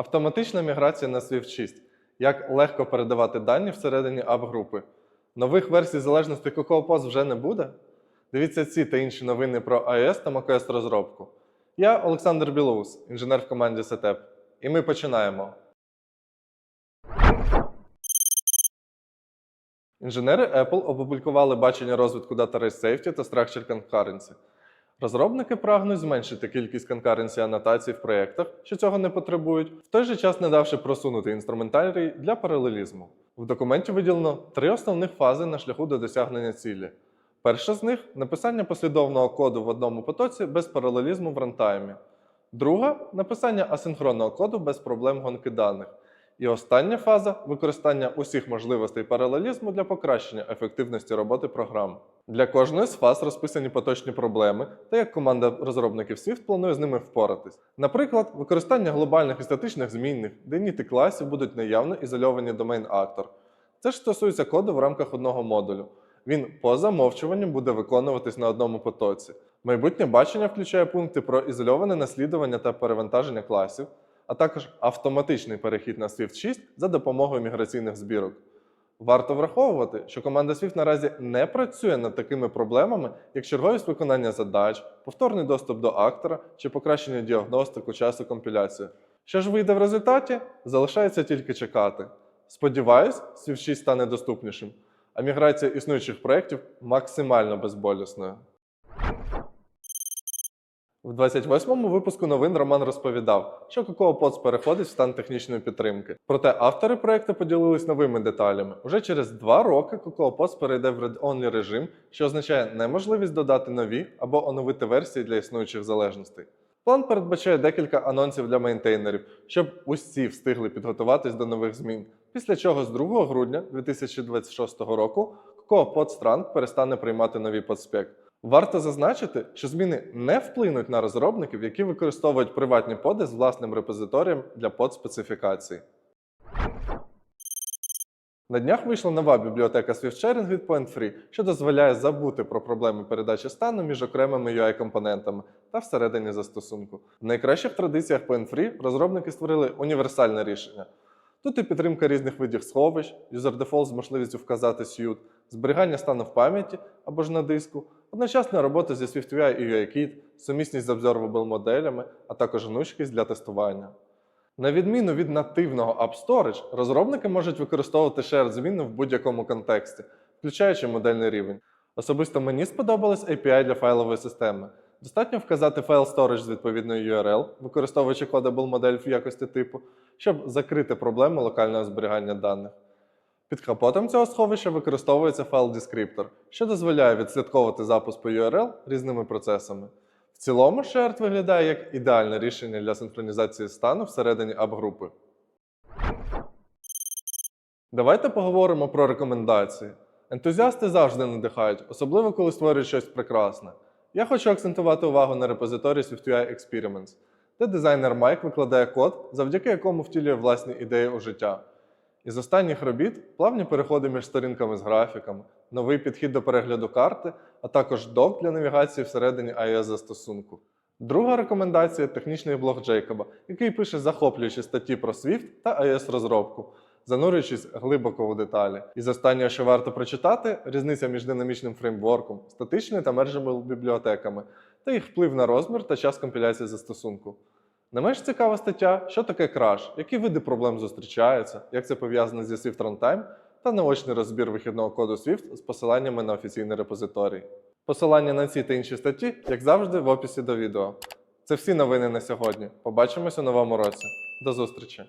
Автоматична міграція на Swift 6. Як легко передавати дані всередині ап-групи. Нових версій залежності CocoaPods вже не буде? Дивіться ці та інші новини про iOS та macOS розробку. Я Олександр Білоус, інженер в команді SETEP. І ми починаємо. Інженери Apple опублікували бачення розвитку Data Race Safety та Structure Concurrency. Розробники прагнуть зменшити кількість concurrency анотацій в проєктах, що цього не потребують, в той же час не давши просунути інструментарій для паралелізму. В документі виділено три основних фази на шляху до досягнення цілі. Перша з них написання послідовного коду в одному потоці без паралелізму в рантаймі. Друга написання асинхронного коду без проблем гонки даних. І остання фаза використання усіх можливостей паралелізму для покращення ефективності роботи програм. Для кожної з фаз розписані поточні проблеми та як команда розробників Swift планує з ними впоратись. Наприклад, використання глобальних і статичних змінних, де ніти класів будуть наявно ізольовані domain актор. Це ж стосується коду в рамках одного модулю. Він по замовчуванню буде виконуватись на одному потоці. Майбутнє бачення включає пункти про ізольоване наслідування та перевантаження класів, а також автоматичний перехід на Swift 6 за допомогою міграційних збірок. Варто враховувати, що команда Swift наразі не працює над такими проблемами, як черговість виконання задач, повторний доступ до актора чи покращення діагностику часу компіляції. Що ж вийде в результаті, залишається тільки чекати. Сподіваюсь, Swift 6 стане доступнішим, а міграція існуючих проєктів максимально безболісною. В 28-му випуску новин Роман розповідав, що CocoaPods переходить в стан технічної підтримки. Проте автори проекту поділились новими деталями. Уже через два роки CocoaPods перейде в read-only режим, що означає неможливість додати нові або оновити версії для існуючих залежностей. План передбачає декілька анонсів для мейнтейнерів, щоб усі встигли підготуватись до нових змін. Після чого з 2 грудня 2026 року CocoaPods Strand перестане приймати нові подспек. Варто зазначити, що зміни не вплинуть на розробників, які використовують приватні поди з власним репозиторієм для подспецифікацій. На днях вийшла нова бібліотека SwiftSharing від PointFree, що дозволяє забути про проблеми передачі стану між окремими UI-компонентами та всередині застосунку. В найкращих традиціях PointFree розробники створили універсальне рішення. Тут і підтримка різних видів сховищ, default з можливістю вказати сьют, зберігання стану в пам'яті або ж на диску, одночасна робота зі SwiftUI і UIKit, сумісність з observable моделями, а також гнучкість для тестування. На відміну від нативного App Storage, розробники можуть використовувати shared зміни в будь-якому контексті, включаючи модельний рівень. Особисто мені сподобалось API для файлової системи. Достатньо вказати файл storage з відповідною URL, використовуючи codable модель в якості типу, щоб закрити проблему локального зберігання даних. Під капотом цього сховища використовується файл descriptor, що дозволяє відслідковувати запуск по URL різними процесами. В цілому, Shared виглядає як ідеальне рішення для синхронізації стану всередині ап-групи. Давайте поговоримо про рекомендації. Ентузіасти завжди надихають, особливо коли створюють щось прекрасне. Я хочу акцентувати увагу на репозиторії SwiftUI Experiments, де дизайнер Майк викладає код, завдяки якому втілює власні ідеї у життя. Із останніх робіт плавні переходи між сторінками з графіками, новий підхід до перегляду карти, а також док для навігації всередині iOS застосунку. Друга рекомендація технічний блог Джейкоба, який пише захоплюючі статті про Swift та iOS розробку, занурюючись глибоко у деталі. І з останнього, що варто прочитати, різниця між динамічним фреймворком, статичною та мержабл бібліотеками та їх вплив на розмір та час компіляції застосунку. Не менш цікава стаття, що таке краш, які види проблем зустрічаються, як це пов'язано зі Swift Runtime та наочний розбір вихідного коду Swift з посиланнями на офіційний репозиторій. Посилання на ці та інші статті, як завжди, в описі до відео. Це всі новини на сьогодні. Побачимось у новому році. До зустрічі!